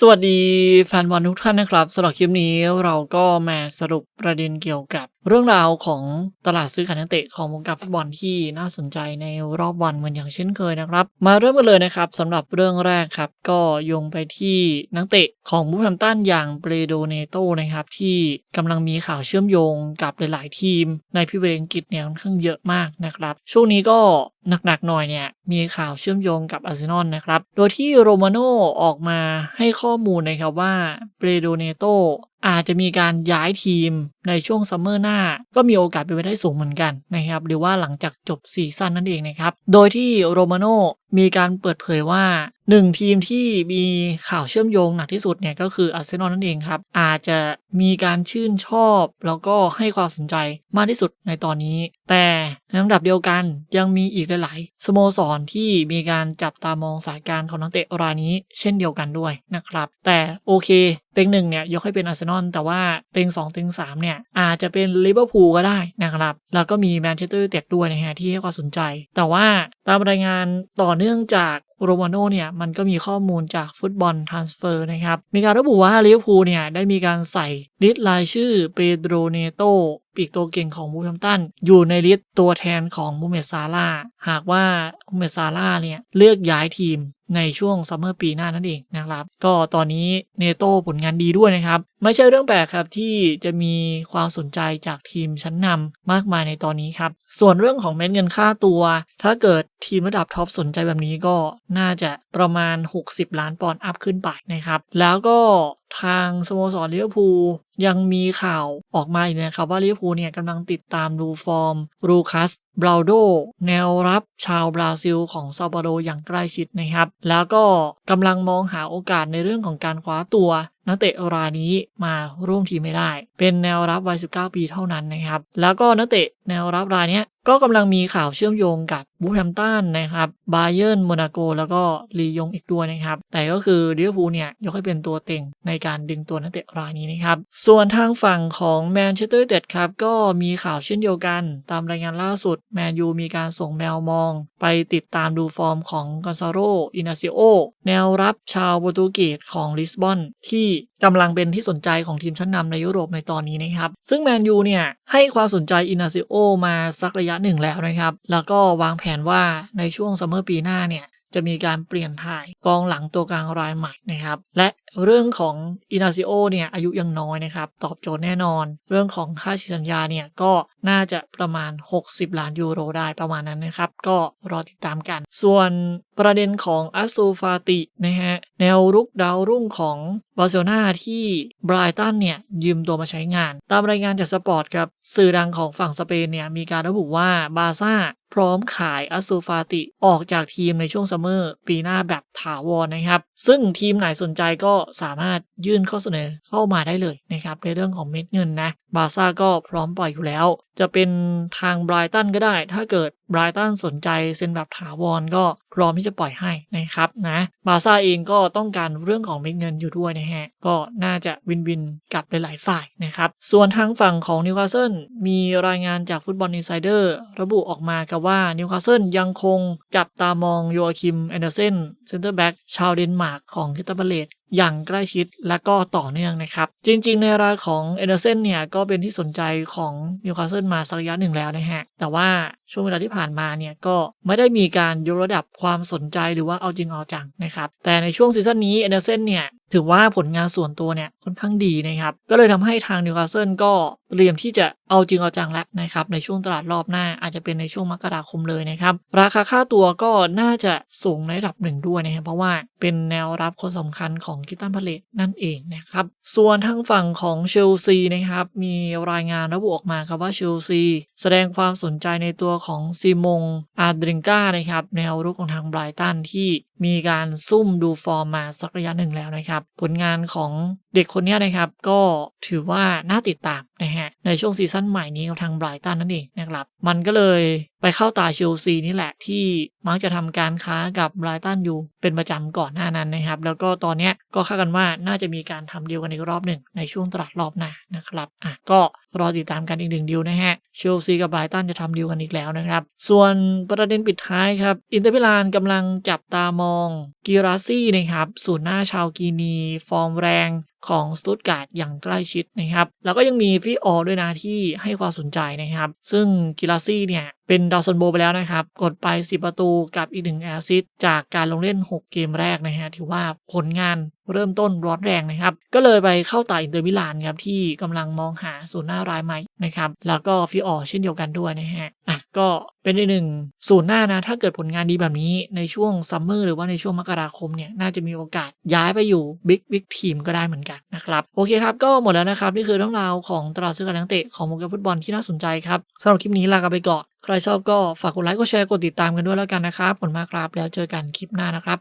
สวัสดีแฟนบอลทุกท่านนะครับสำหรับคลิปนี้เราก็มาสรุปประเด็นเกี่ยวกับ เรื่องราวของตลาดซื้อขายนักเตะของวงการฟุตบอลที่น่าสนใจในรอบวันเหมือนอย่างเช่นเคยนะครับ มาเริ่มกันเลยนะครับสำหรับเรื่องแรกครับ ก็โยงไปที่นักเตะของบูทัมตันอย่างเบรโดเนโตนะครับที่กำลังมีข่าวเชื่อมโยงกับหลาย ๆ ทีม ในพิเวอังกฤษเนี่ยค่อนข้างเยอะมากนะครับ ช่วงนี้ก็หนัก ๆ หน่อยเนี่ยมีข่าวเชื่อมโยงกับอาร์เซนอลนะครับ โดยที่โรมาโนออกมาให้ข้อมูลนะครับว่าเบรโดเนโต อาจจะมีการย้ายทีมในช่วงซัมเมอร์หน้า ก็มีโอกาสเป็นไปได้สูงเหมือนกันนะครับหรือว่าหลังจากจบซีซั่นนั่นเองนะครับ โดยที่โรมาโนมีการเปิดเผยว่าหนึ่งทีมที่มีข่าวเชื่อมโยงหนักที่สุดเนี่ยก็คืออาร์เซนอลนั่นเองครับ อาจจะมีการชื่นชอบ แล้วก็ให้ความสนใจมากที่สุดในตอนนี้ แต่ในลำดับเดียวกันยังมีอีกหลาย ๆ สโมสรที่มีการจับตามองสายการของนักเตะรายนี้ เช่นเดียวกันด้วยนะครับ แต่โอเคเต็งหนึ่งเนี่ยยกให้เป็นอาร์เซนอลแต่ว่าเต็ง2เต็ง3เนี่ยอาจจะเป็นลิเวอร์พูลก็ได้นะครับ แล้วก็มีแมนเชสเตอร์ยูไนเต็ดด้วยนะฮะที่ให้ความสนใจ แต่ว่าตามรายงานต่อเนื่องจากโรมาโนเนี่ยมันก็มีข้อมูลจากฟุตบอลทรานสเฟอร์นะครับ มีการระบุว่าลิเวอร์พูลเนี่ยได้มีการใส่ลิสต์รายชื่อเปโดรเนโตปีกตัวเก่งของบูทัมตัน อยู่ในลิสต์ตัวแทนของมูเมซาลาหากว่ามูเมซาลาเนี่ยเลือกย้ายทีมในช่วงซัมเมอร์ปีหน้านั่นเองนะครับ ก็ตอนนี้เนโตผลงานดีด้วยนะครับ ไม่ใช่เรื่องแปลกครับที่จะมีความสนใจจากทีมชั้นนำมากมายในตอนนี้ครับ ส่วนเรื่องของเม็ดเงินค่าตัว ถ้าเกิดทีมระดับท็อปสนใจแบบนี้ก็น่าจะประมาณ 60 ล้านปอนด์อัพขึ้นไปนะครับ แล้วก็ทางสโมสรลิเวอร์พูลยังมีข่าวออกมาอีกนะครับว่าลิเวอร์พูลเนี่ยกำลังติดตามดูฟอร์มรูคัสบราวโดแนวรับชาวบราซิลของซาปาโดอย่างใกล้ชิดนะครับ แล้วก็กำลังมองหาโอกาสในเรื่องของการคว้าตัวนักเตะรายนี้มาร่วมทีมไม่ได้ เป็นแนวรับวัย 19 ปีเท่านั้นนะครับ แล้วก็นักเตะแนวรับรายนี้ก็กำลังมีข่าวเชื่อมโยงกับบูแฮมตันนะครับบาเยิร์นโมนาโกแล้วก็ลียงอีกด้วยนะครับ แต่ก็คือลิเวอร์พูลเนี่ยยกให้เป็นตัวเต็งในการดึงตัวนักเตะรายนี้นะครับ ส่วนทางฝั่งของแมนเชสเตอร์ยูไนเต็ดครับก็มีข่าวเช่นเดียวกัน ตามรายงานล่าสุดแมนยูมีการส่งแมวมอง ไปติดตามดูฟอร์มของกอนซาโรอินาซิโอแนวรับชาวโปรตุเกสของลิสบอนที่กำลังเป็นที่สนใจของทีมชั้นนำในยุโรปในตอนนี้นะครับ ซึ่งแมนยูเนี่ยให้ความสนใจอินาซิโอมาสักระยะหนึ่งแล้วนะครับ แล้วก็วางแผนว่าในช่วงซัมเมอร์ปีหน้าเนี่ยจะมีการเปลี่ยนถ่ายกองหลังตัวกลางรายใหม่นะครับ และ เรื่องของอินาซิโอเนี่ยอายุยังน้อยนะครับ ตอบโจทย์แน่นอน เรื่องของค่าสัญญาเนี่ยก็น่าจะประมาณ 60 ล้านยูโรได้ประมาณนั้นนะครับ ก็รอติดตามกัน ส่วนประเด็นของอัสซูฟาตินะฮะแนวรุกดาวรุ่งของบาร์เซโลนาที่ไบรตันเนี่ยยืมตัวมาใช้งาน ตามรายงานจากสปอร์ตครับสื่อดังของฝั่งสเปนเนี่ยมีการระบุว่าบาซ่าพร้อมขายอัสซูฟาติออกจากทีมในช่วงซัมเมอร์ปีหน้าแบบถาวรนะครับ ซึ่งทีมไหนสนใจก็สามารถยื่นข้อเสนอเข้ามาได้เลยนะครับในเรื่องของเม็ดเงินนะบาซ่าก็พร้อมปล่อยอยู่แล้ว จะเป็นทางไบรตันก็ได้ ถ้าเกิดไบรตันสนใจเซ็นแบบถาวรก็พร้อมที่จะปล่อยให้นะครับนะบาซ่าเองก็ต้องการเรื่องของเม็ดเงินอยู่ด้วยนะฮะก็น่าจะวินวินกับหลายๆฝ่ายนะครับส่วนทางฝั่งของนิวคาสเซิลมีรายงานจากฟุตบอลอินไซเดอร์ระบุออกมาครับว่านิวคาสเซิลยังคงจับตามองโยอาคิมแอนเดอร์เซนเซนเตอร์แบ็กชาวเดนมาร์กของคิตาบาเลตอย่างใกล้ชิดและก็ต่อเนื่องนะครับ จริง ๆ ในรายของเอเดอร์เซนเนี่ยก็เป็นที่สนใจของนิวคาสเซิลมาสักระยะหนึ่งแล้วนะฮะ แต่ว่าช่วงเวลาที่ผ่านมาเนี่ยก็ไม่ได้มีการยกระดับความสนใจหรือว่าเอาจริงเอาจังนะครับ แต่ในช่วงซีซั่นนี้เอเดอร์เซนเนี่ยถือว่าผลงานส่วนตัวเนี่ยค่อนข้างดีนะครับ ก็เลยทำให้ทางนิวคาสเซิลก็ เตรียมที่จะเอาจริงเอาจังแล้วนะครับในช่วงตลาดรอบหน้าอาจจะเป็นในช่วงมกราคมเลยนะครับราคาค่าตัวก็น่าจะสูงในระดับหนึ่งด้วยนะครับเพราะว่าเป็นแนวรับคนสำคัญของคิตันพาเลตนั่นเองนะครับส่วนทางฝั่งของเชลซีนะครับมีรายงานระบุออกมาครับว่าเชลซีแสดงความสนใจในตัวของซีมงอาดริงกานะครับแนวรุกของทางไบรตันที่มีการซุ่มดูฟอร์มมาสักระยะหนึ่งแล้วนะครับ ผลงานของเด็กคนนี้นะครับก็ถือว่าน่าติดตาม นะฮะ ในช่วงซีซั่นใหม่นี้กับทางไบรตันนั่นเองนะครับ มันก็เลยไปเข้าตาเชลซีนี่แหละที่มักจะทำการค้ากับไบรตันอยู่เป็นประจำก่อนหน้านั้นนะครับ แล้วก็ตอนนี้ก็คาดกันว่าน่าจะมีการทำเดียวกันอีกรอบหนึ่งในช่วงตลาดรอบหน้านะครับอะก็ รอติดตามกันอีกหนึ่งดีลนะฮะเชลซีกับไบรตันจะทำดีลกันอีกแล้วนะครับ ส่วนประเด็นปิดท้ายครับอินเตอร์มิลานกำลังจับตามองกิราซี่นะครับศูนย์หน้าชาวกีนีฟอร์มแรงของสตุตการ์ดอย่างใกล้ชิดนะครับ แล้วก็ยังมีฟิออด้วยนะที่ให้ความสนใจนะครับ ซึ่งกิราซี่เนี่ยเป็นดาวซันโบไปแล้วนะครับ กดไป 10 ประตูกับอีกหนึ่งแอซิสต์จากการลงเล่น 6 เกมแรกนะฮะถือว่าผลงานเริ่มต้นร้อนแรงนะครับ ก็เลยไปเข้าตาอินเตอร์มิลานครับที่กำลังมองหาศูนย์หน้ารายใหม่นะครับ แล้วก็ฟิออเช่นเดียวกันด้วยนะฮะ ก็เป็นอีกหนึ่งศูนย์หน้านะ ถ้าเกิดผลงานดีแบบนี้ในช่วงซัมเมอร์หรือว่าในช่วงมกราคมเนี่ย น่าจะมีโอกาสย้ายไปอยู่บิ๊กบิ๊กทีมก็ได้เหมือนกันนะครับ โอเคครับ ก็หมดแล้วนะครับ นี่คือเรื่องราวของตลาดซื้อขายนักเตะของวงการฟุตบอลที่น่าสนใจครับสำหรับคลิปนี้ลากันไปก่อน ใครชอบก็ฝากกดไลค์กดแชร์กดติดตามกันด้วยแล้วกันนะครับผลมากครับแล้วเจอกันคลิปหน้านะครับ